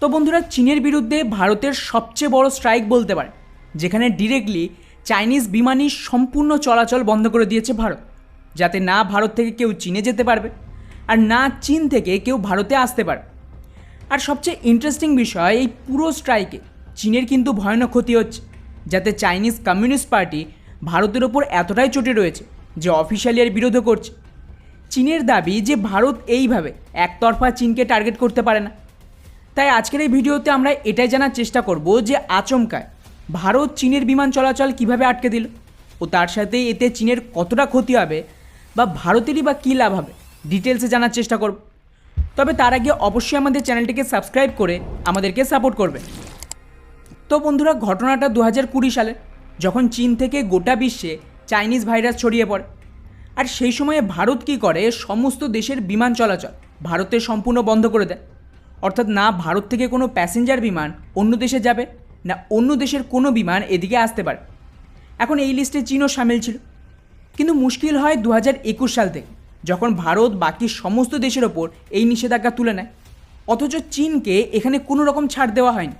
তো বন্ধুরা, চীনের বিরুদ্ধে ভারতের সবচেয়ে বড় স্ট্রাইক বলতে পারে, যেখানে ডিরেক্টলি চাইনিজ বিমানই সম্পূর্ণ চলাচল বন্ধ করে দিয়েছে ভারত, যাতে না ভারত থেকে কেউ চীনে যেতে পারবে আর না চীন থেকে কেউ ভারতে আসতে পারবে। আর সবচেয়ে ইন্টারেস্টিং বিষয়, এই পুরো স্ট্রাইকে চীনের কিন্তু ভয়ানক ক্ষতি হচ্ছে, যাতে চাইনিজ কমিউনিস্ট পার্টি ভারতের ওপর এতটাই চটে রয়েছে যে অফিসিয়ালি এর বিরোধ করছে। চীনের দাবি যে ভারত এইভাবে একতরফা চীনকে টার্গেট করতে পারে না। তাই আজকের এই ভিডিওতে আমরা এটাই জানার চেষ্টা করব যে আচমকায় ভারত চীনের বিমান চলাচল কীভাবে আটকে দিল ও তার সাথে এতে চীনের কতটা ক্ষতি হবে বা ভারতেরই বা কী লাভ হবে ডিটেলসে জানার চেষ্টা করব। তবে তার আগে অবশ্যই আমাদের চ্যানেলটিকে সাবস্ক্রাইব করে আমাদেরকে সাপোর্ট করবে। তো বন্ধুরা, ঘটনাটা দু হাজার কুড়ি সালে, যখন চীন থেকে গোটা বিশ্বে চাইনিজ ভাইরাস ছড়িয়ে পড়ে। আর সেই সময়ে ভারত কী করে, সমস্ত দেশের বিমান চলাচল ভারতে সম্পূর্ণ বন্ধ করে দেয়। অর্থাৎ না ভারত থেকে কোনো প্যাসেঞ্জার বিমান অন্য দেশে যাবে, না অন্য দেশের কোনো বিমান এদিকে আসতে পারে। এখন এই লিস্টে চীনও সামিল ছিল। কিন্তু মুশকিল হয় দু হাজার একুশ সাল থেকে, যখন ভারত বাকি সমস্ত দেশের ওপর এই নিষেধাজ্ঞা তুলে নেয়। অথচ চীনকে এখানে কোনো রকম ছাড় দেওয়া হয়নি।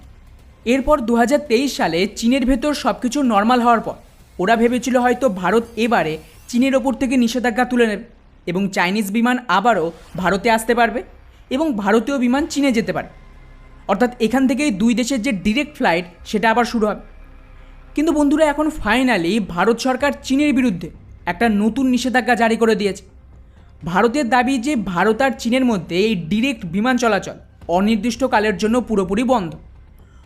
এরপর দু হাজার তেইশ সালে চীনের ভেতর সব কিছু নর্মাল হওয়ার পর, ওরা ভেবেছিল হয়তো ভারত এবারে চীনের ওপর থেকে নিষেধাজ্ঞা তুলে নেবে এবং চাইনিজ বিমান আবারও ভারতে আসতে পারবে। এবং ভারতীয় বিমান চীনে যেতে পারে। অর্থাৎ এখান থেকেই দুই দেশের যে ডিরেক্ট ফ্লাইট সেটা আবার শুরু হবে। কিন্তু বন্ধুরা, এখন ফাইনালি ভারত সরকার চীনের বিরুদ্ধে একটা নতুন নিষেধাজ্ঞা জারি করে দিয়েছে। ভারতের দাবি যে ভারত আর চীনের মধ্যে এই ডিরেক্ট বিমান চলাচল অনির্দিষ্টকালের জন্য পুরোপুরি বন্ধ।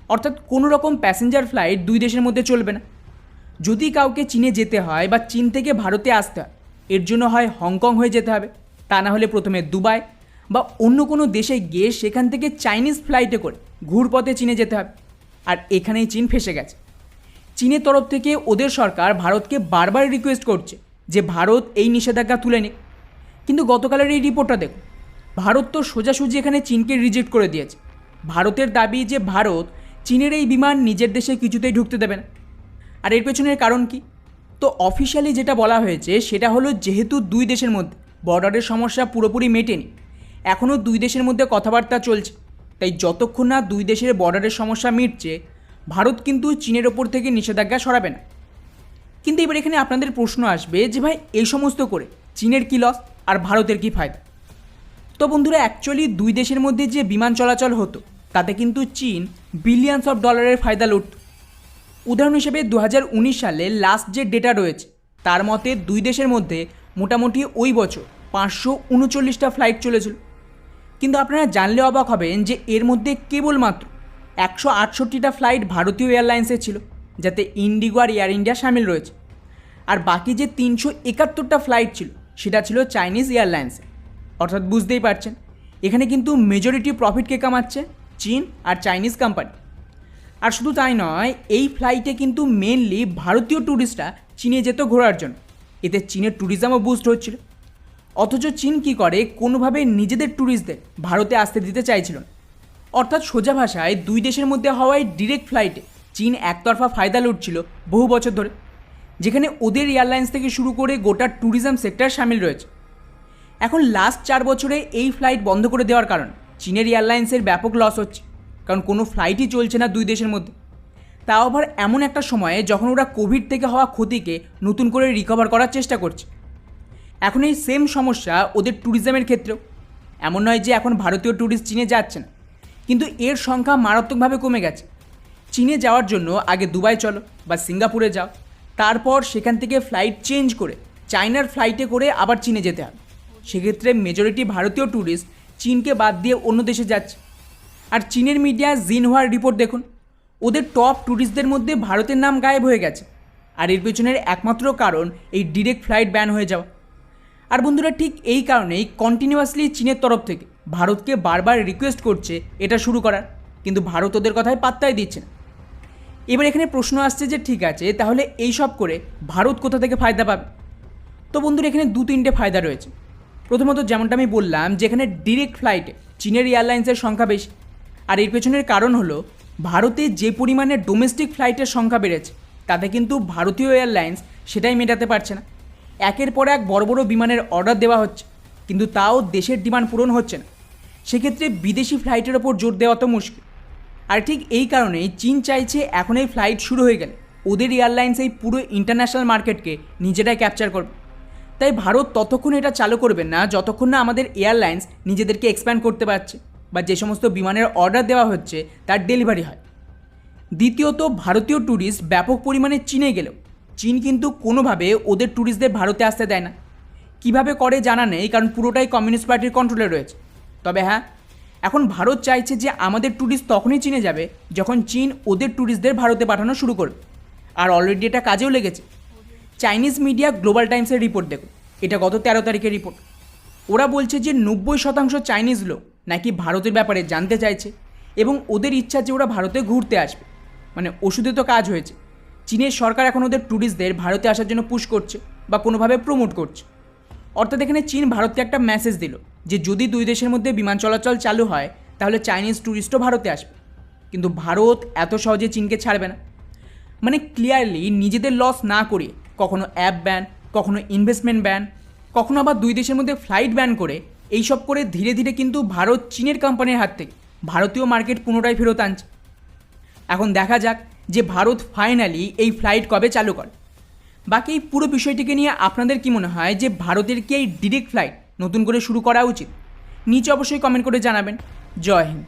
অর্থাৎ কোনো রকম প্যাসেঞ্জার ফ্লাইট দুই দেশের মধ্যে চলবে না। যদি কাউকে চীনে যেতে হয় বা চীন থেকে ভারতে আসতে হয়, এর জন্য হয় হংকং হয়ে যেতে হবে। তা না হলে প্রথমে দুবাই বা অন্য কোনো দেশে গিয়ে সেখান থেকে চাইনিজ ফ্লাইটে করে ঘুরপথে চীনে যেতে হবে। আর এখানেই চীন ফেসে গেছে। চীনের তরফ থেকে ওদের সরকার ভারতকে বারবার রিকোয়েস্ট করছে যে ভারত এই নিষেধাজ্ঞা তুলে নিক। কিন্তু গতকালের এই রিপোর্টটা দেখুন ভারত তো সোজাসুজি এখানে চীনকে রিজেক্ট করে দিয়েছে। ভারতের দাবি যে ভারত চীনের এই বিমান নিজের দেশে কিছুতেই ঢুকতে দেবে না। আর এর পেছনের কারণ কি? তো অফিসিয়ালি যেটা বলা হয়েছে সেটা হলো যেহেতু দুই দেশের মধ্যে বর্ডারের সমস্যা পুরোপুরি মেটেনি এখনও দুই দেশের মধ্যে কথাবার্তা চলছে। তাই যতক্ষণ না দুই দেশের বর্ডারের সমস্যা মিটছে, ভারত কিন্তু চীনের ওপর থেকে নিষেধাজ্ঞা সরাবে না। কিন্তু এবার এখানে আপনাদের প্রশ্ন আসবে যে ভাই, এই সমস্ত করে চীনের কী লস আর ভারতের কী ফায়দা? তো বন্ধুরা অ্যাকচুয়ালি দুই দেশের মধ্যে যে বিমান চলাচল হতো, তাতে কিন্তু চীন বিলিয়নস অফ ডলারের ফায়দা লুটত। উদাহরণ হিসেবে দু হাজার উনিশ সালে লাস্ট যে ডেটা রয়েছে, তার মতে দুই দেশের মধ্যে মোটামুটি ওই বছর পাঁচশো উনচল্লিশটা ফ্লাইট চলেছিল। কিন্তু আপনারা জানলে অবাক হবেন যে এর মধ্যে কেবলমাত্র একশো আটষট্টিটা ফ্লাইট ভারতীয় এয়ারলাইন্সের ছিল, যাতে ইন্ডিগো আর এয়ার ইন্ডিয়া সামিল রয়েছে। আর বাকি যে তিনশো একাত্তরটা ফ্লাইট ছিল, সেটা ছিল চাইনিজ এয়ারলাইন্সে। অর্থাৎ বুঝতেই পারছেন, এখানে কিন্তু মেজরিটি প্রফিট কে কামাচ্ছে চীন আর চাইনিজ কোম্পানি আর শুধু তাই নয়, এই ফ্লাইটে কিন্তু মেনলি ভারতীয় ট্যুরিস্টরা চীনে যেত ঘোরার জন্য। এতে চীনের ট্যুরিজমও বুস্ট হচ্ছিল। অথচ চীন কী করে কোনোভাবে নিজেদের ট্যুরিস্টদের ভারতে আসতে দিতে চাইছিল না। অর্থাৎ সোজা ভাষায় দুই দেশের মধ্যে হওয়ায় ডিরেক্ট ফ্লাইটে চীন একতরফা ফায়দা লুটছিল বহু বছর ধরে, যেখানে ওদের এয়ারলাইন্স থেকে শুরু করে গোটা ট্যুরিজম সেক্টর সামিল রয়েছে। এখন লাস্ট চার বছরে এই ফ্লাইট বন্ধ করে দেওয়ার কারণ চীনের এয়ারলাইন্সের ব্যাপক লস হচ্ছে, কারণ কোনো ফ্লাইটই চলছে না দুই দেশের মধ্যে। তাও আবার এমন একটা সময়ে যখন ওরা কোভিড থেকে হওয়া ক্ষতিকে নতুন করে রিকভার করার চেষ্টা করছে। এখন এই সেম সমস্যা ওদের ট্যুরিজমের ক্ষেত্রেও। এমন নয় যে এখন ভারতীয় ট্যুরিস্ট চীনে যাচ্ছে না। কিন্তু এর সংখ্যা মারাত্মকভাবে কমে গেছে। চীনে যাওয়ার জন্য আগে দুবাই চলো বা সিঙ্গাপুরে যাও। তারপর সেখান থেকে ফ্লাইট চেঞ্জ করে, চায়নার ফ্লাইটে করে আবার চীনে যেতে হবে। সেক্ষেত্রে মেজরিটি ভারতীয় ট্যুরিস্ট চীনকে বাদ দিয়ে অন্য দেশে যাচ্ছে। আর চীনের মিডিয়া জিনহুয়ার রিপোর্ট দেখুন, ওদের টপ ট্যুরিস্টদের মধ্যে ভারতের নাম গায়েব হয়ে গেছে। আর এর পেছনের একমাত্র কারণ এই ডিরেক্ট ফ্লাইট ব্যান হয়ে যাওয়া। আর বন্ধুরা ঠিক এই কারণেই কন্টিনিউয়াসলি চীনের তরফ থেকে ভারতকে বারবার রিকোয়েস্ট করছে এটা শুরু করার। কিন্তু ভারত ওদের কথায় পাত্তাই দিচ্ছে না। এবার এখানে প্রশ্ন আসছে যে ঠিক আছে, তাহলে এই সব করে ভারত কোথা থেকে ফায়দা পাবে? তো বন্ধুরা এখানে দু তিনটে ফায়দা রয়েছে। প্রথমত যেমনটা আমি বললাম যেখানে ডিরেক্ট ফ্লাইটে চীনের এয়ারলাইন্সের সংখ্যা বেশি। আর এর পেছনের কারণ হলো ভারতে যে পরিমাণে ডোমেস্টিক ফ্লাইটের সংখ্যা বেড়েছে, তাতে কিন্তু ভারতীয় এয়ারলাইন্স সেটাই মেটাতে পারছে না। একের পর এক বড় বড় বিমানের অর্ডার দেওয়া হচ্ছে। কিন্তু তাও দেশের ডিমান্ড পূরণ হচ্ছে না। সেক্ষেত্রে বিদেশি ফ্লাইটের ওপর জোর দেওয়া তো মুশকিল। আর ঠিক এই কারণেই চীন চাইছে এখন এই ফ্লাইট শুরু হয়ে গেলে। ওদের এয়ারলাইন্স এই পুরো ইন্টারন্যাশনাল মার্কেটকে নিজেরাই ক্যাপচার করবে। তাই ভারত ততক্ষণ এটা চালু করবে না যতক্ষণ না আমাদের এয়ারলাইন্স নিজেদেরকে এক্সপ্যান্ড করতে পারছে বা যে সমস্ত বিমানের অর্ডার দেওয়া হচ্ছে তার ডেলিভারি হয়। দ্বিতীয়ত ভারতীয় ট্যুরিস্ট ব্যাপক পরিমাণে চীনে গেলেও চীন কিন্তু কোনোভাবে ওদের ট্যুরিস্টদের ভারতে আসতে দেয় না। কীভাবে করে জানা নেই, কারণ পুরোটাই কমিউনিস্ট পার্টির কন্ট্রোলে রয়েছে। তবে হ্যাঁ এখন ভারত চাইছে যে আমাদের ট্যুরিস্ট তখনই চীনে যাবে যখন চীন ওদের ট্যুরিস্টদের ভারতে পাঠানো শুরু করবে। আর অলরেডি এটা কাজেও লেগেছে। চাইনিজ মিডিয়া গ্লোবাল টাইমসের রিপোর্ট দেখুন। এটা গত তেরো তারিখের রিপোর্ট ওরা বলছে যে নব্বই শতাংশ চাইনিজ লোক নাকি ভারতের ব্যাপারে জানতে চাইছে এবং ওদের ইচ্ছা যে ওরা ভারতে ঘুরতে আসবে। মানে ওষুধে তো কাজ হয়েছে। চীনের সরকার এখন ওদের ট্যুরিস্টদের ভারতে আসার জন্য পুশ করছে বা কোনোভাবে প্রমোট করছে। অর্থাৎ এখানে চীন ভারতকে একটা মেসেজ দিল যে যদি দুই দেশের মধ্যে বিমান চলাচল চালু হয়, তাহলে চাইনিজ ট্যুরিস্টও ভারতে আসবে। কিন্তু ভারত এত সহজে চীনকে ছাড়বে না। মানে ক্লিয়ারলি নিজেদের লস না করে কখনো অ্যাপ ব্যান কখনো ইনভেস্টমেন্ট ব্যান কখনো আবার দুই দেশের মধ্যে ফ্লাইট ব্যান করে, এইসব করে ধীরে ধীরে কিন্তু ভারত চীনের কোম্পানির হাত থেকে ভারতীয় মার্কেট পুনরায় ফেরত আনছে। এখন দেখা যাক যে ভারত ফাইনালি এই ফ্লাইট কবে চালু করে। বাকি এই পুরো বিষয়টিকে নিয়ে আপনাদের কি মনে হয় যে ভারতের কি এই ডিরেক্ট ফ্লাইট নতুন করে শুরু করা উচিত? নিচে অবশ্যই কমেন্ট করে জানাবেন। জয় হিন্দ।